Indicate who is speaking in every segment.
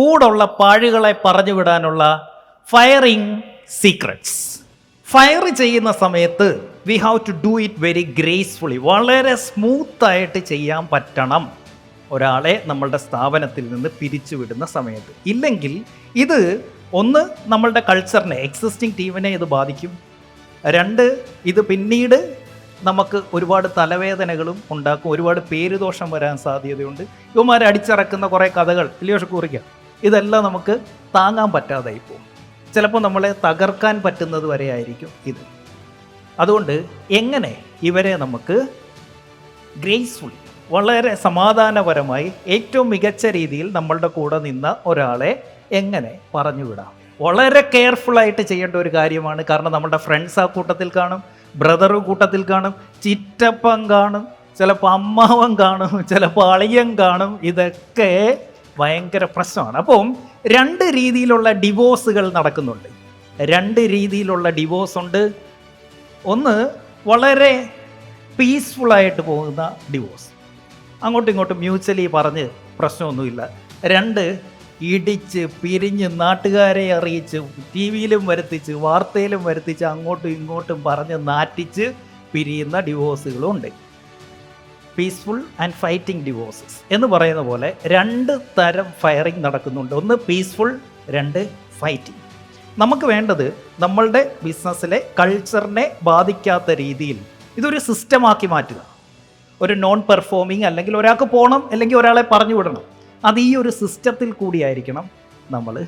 Speaker 1: കൂടുള്ള പാഴുകളെ പറഞ്ഞു വിടാനുള്ള firing secrets fire ചെയ്യുന്ന സമയത്ത് we have to do it very gracefully വളരെ സ്മൂത്തായിട്ട് ചെയ്യാൻ പറ്റണം. ഒരാളെ നമ്മളുടെ സ്ഥാപനത്തിൽ നിന്ന് പിരിച്ചുവിടുന്ന സമയത്ത്. ഇല്ലെങ്കിൽ ഇത് ഒന്ന് നമ്മളുടെ കൾച്ചറിനെ എക്സിസ്റ്റിംഗ് ടീമിനെ ഇത് ബാധിക്കും. രണ്ട് ഇത് പിന്നീട് നമുക്ക് ഒരുപാട് തലവേദനകളും ഉണ്ടാക്കും. ഒരുപാട് പേരുദോഷം വരാൻ സാധ്യതയുണ്ട്. ഇവന്മാരെ അടിച്ചിറക്കുന്ന കുറേ കഥകൾ. ഇല്ലയോ കുറിക്കാം ഇതെല്ലാം നമുക്ക് താങ്ങാൻ പറ്റാതായി പോകും. ചിലപ്പോൾ നമ്മളെ തകർക്കാൻ പറ്റുന്നത് വരെ ആയിരിക്കും ഇത്. അതുകൊണ്ട് എങ്ങനെ ഇവരെ നമുക്ക് ഗ്രേസ്ഫുൾ വളരെ സമാധാനപരമായി ഏറ്റവും മികച്ച രീതിയിൽ നമ്മളുടെ കൂടെ നിന്ന ഒരാളെ എങ്ങനെ പറഞ്ഞു വിടാം വളരെ കെയർഫുള്ളായിട്ട് ചെയ്യേണ്ട ഒരു കാര്യമാണ്. കാരണം നമ്മുടെ ഫ്രണ്ട്സ് ആ കൂട്ടത്തിൽ കാണും ബ്രദർ കൂട്ടത്തിൽ കാണും ചിറ്റപ്പം കാണും ചിലപ്പോൾ അമ്മാവൻ കാണും ചിലപ്പോൾ അളിയൻ കാണും. ഇതൊക്കെ ഭയങ്കര പ്രശ്നമാണ്. അപ്പം രണ്ട് രീതിയിലുള്ള ഡിവോഴ്സുകൾ നടക്കുന്നുണ്ട്. രണ്ട് രീതിയിലുള്ള ഡിവോഴ്സ് ഉണ്ട്. ഒന്ന് വളരെ പീസ്ഫുള്ളായിട്ട് പോകുന്ന ഡിവോഴ്സ്. അങ്ങോട്ടും ഇങ്ങോട്ടും മ്യൂച്വലി പറഞ്ഞ് പ്രശ്നമൊന്നുമില്ല. രണ്ട് ഇടിച്ച് പിരിഞ്ഞ് നാട്ടുകാരെ അറിയിച്ച് ടി വിയിലും വരുത്തിച്ച് വാർത്തയിലും വരുത്തിച്ച് അങ്ങോട്ടും ഇങ്ങോട്ടും പറഞ്ഞ് നാറ്റിച്ച് പിരിയുന്ന ഡിവോഴ്സുകളും ഉണ്ട് പീസ്ഫുൾ ആൻഡ് ഫൈറ്റിംഗ് ഡിവോഴ്സസ് എന്ന് പറയുന്ന പോലെ രണ്ട് തരം ഫയറിംഗ് നടക്കുന്നുണ്ട്. ഒന്ന് പീസ്ഫുൾ രണ്ട് ഫൈറ്റിംഗ് നമുക്ക് വേണ്ടത് നമ്മളുടെ ബിസിനസ്സിലെ കൾച്ചറിനെ ബാധിക്കാത്ത രീതിയിൽ ഇതൊരു സിസ്റ്റമാക്കി മാറ്റുക. ഒരു നോൺ പെർഫോമിങ് അല്ലെങ്കിൽ ഒരാൾക്ക് പോകണം അല്ലെങ്കിൽ ഒരാളെ പറഞ്ഞു വിടണം. അത് ഈ ഒരു സിസ്റ്റത്തിൽ കൂടിയായിരിക്കണം നമ്മൾ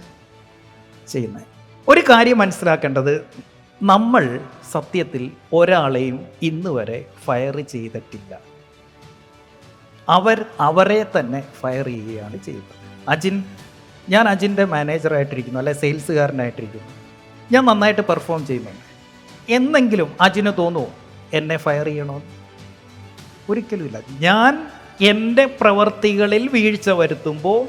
Speaker 1: ചെയ്യുന്നത്. ഒരു കാര്യം മനസ്സിലാക്കേണ്ടത് നമ്മൾ സത്യത്തിൽ ഒരാളെയും ഇന്നുവരെ ഫയർ ചെയ്തിട്ടില്ല. അവർ അവരെ തന്നെ ഫയർ ചെയ്യുകയാണ് ചെയ്യുന്നത്. അജിൻ ഞാൻ അജിന്റെ മാനേജറായിട്ടിരിക്കുന്നു അല്ലെ സെയിൽസുകാരനായിട്ടിരിക്കുന്നു ഞാൻ നന്നായിട്ട് പെർഫോം ചെയ്യുന്നുണ്ട്. എന്നെങ്കിലും അജിന് തോന്നുമോ എന്നെ ഫയർ ചെയ്യണോ? ഒരിക്കലുമില്ല. ഞാൻ എന്റെ പ്രവർത്തികളിൽ വീഴ്ച വരുത്തുമ്പോൾ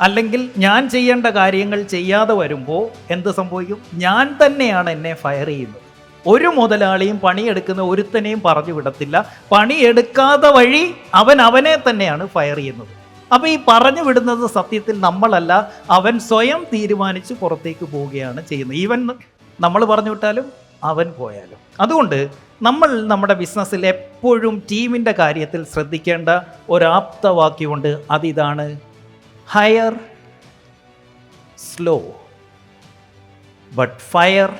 Speaker 1: അല്ലെങ്കിൽ ഞാൻ ചെയ്യേണ്ട കാര്യങ്ങൾ ചെയ്യാതെ വരുമ്പോൾ എന്ത് സംഭവിക്കും? ഞാൻ തന്നെയാണ് എന്നെ ഫയർ ചെയ്യുന്നത്. ഒരു മുതലാളിയും പണിയെടുക്കുന്ന ഒരുത്തനെയും പറഞ്ഞു വിടത്തില്ല. പണിയെടുക്കാതെ വഴി അവൻ അവനെ തന്നെയാണ് ഫയർ ചെയ്യുന്നത്. അപ്പോൾ ഈ പറഞ്ഞു വിടുന്നത് സത്യത്തിൽ നമ്മളല്ല അവൻ സ്വയം തീരുമാനിച്ച് പുറത്തേക്ക് പോവുകയാണ് ചെയ്യുന്നത്. ഈവൻ നമ്മൾ പറഞ്ഞു വിട്ടാലും അവൻ പോയാലും. അതുകൊണ്ട് നമ്മൾ നമ്മുടെ ബിസിനസ്സിൽ എപ്പോഴും ടീമിന്റെ കാര്യത്തിൽ ശ്രദ്ധിക്കേണ്ട ഒരാപ്തവാക്യമുണ്ട്. അതിതാണ് hire slow but fire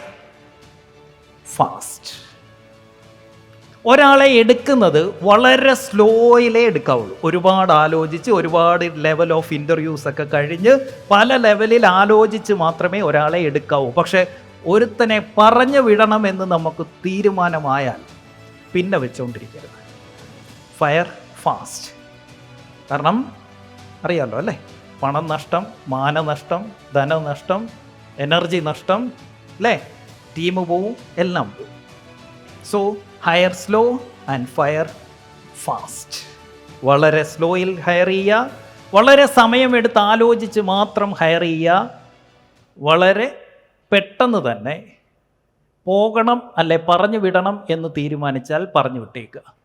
Speaker 1: fast. ഒരാളെ എടുക്കുന്നത് വളരെ സ്ലോയിലേ എടുക്കാവുള്ളൂ. ഒരുപാട് ആലോചിച്ച് ഒരുപാട് ലെവൽ ഓഫ് ഇന്റർവ്യൂസ് ഒക്കെ കഴിഞ്ഞ് പല ലെവലിൽ ആലോചിച്ച് മാത്രമേ ഒരാളെ എടുക്കാവൂ. പക്ഷേ ഒരുത്തനെ പറഞ്ഞു വിടണമെന്ന് നമുക്ക് തീരുമാനമായാൽ പിന്നെ വെച്ചുകൊണ്ടിരിക്കരുത് ഫയർ ഫാസ്റ്റ് കാരണം അറിയാമല്ലോ അല്ലേ? പണം നഷ്ടം മാനനഷ്ടം ധനനഷ്ടം എനർജി നഷ്ടം അല്ലേ? ടീം പോവും എല്ലാം. പോവും so hire slow and fire fast വളരെ സ്ലോയിൽ ഹയർ ചെയ്യുക. വളരെ സമയമെടുത്ത് ആലോചിച്ച് മാത്രം ഹയർ ചെയ്യുക. വളരെ പെട്ടെന്ന് തന്നെ പോകണം അല്ലെ പറഞ്ഞു വിടണം എന്ന് തീരുമാനിച്ചാൽ പറഞ്ഞു വിട്ടേക്കുക.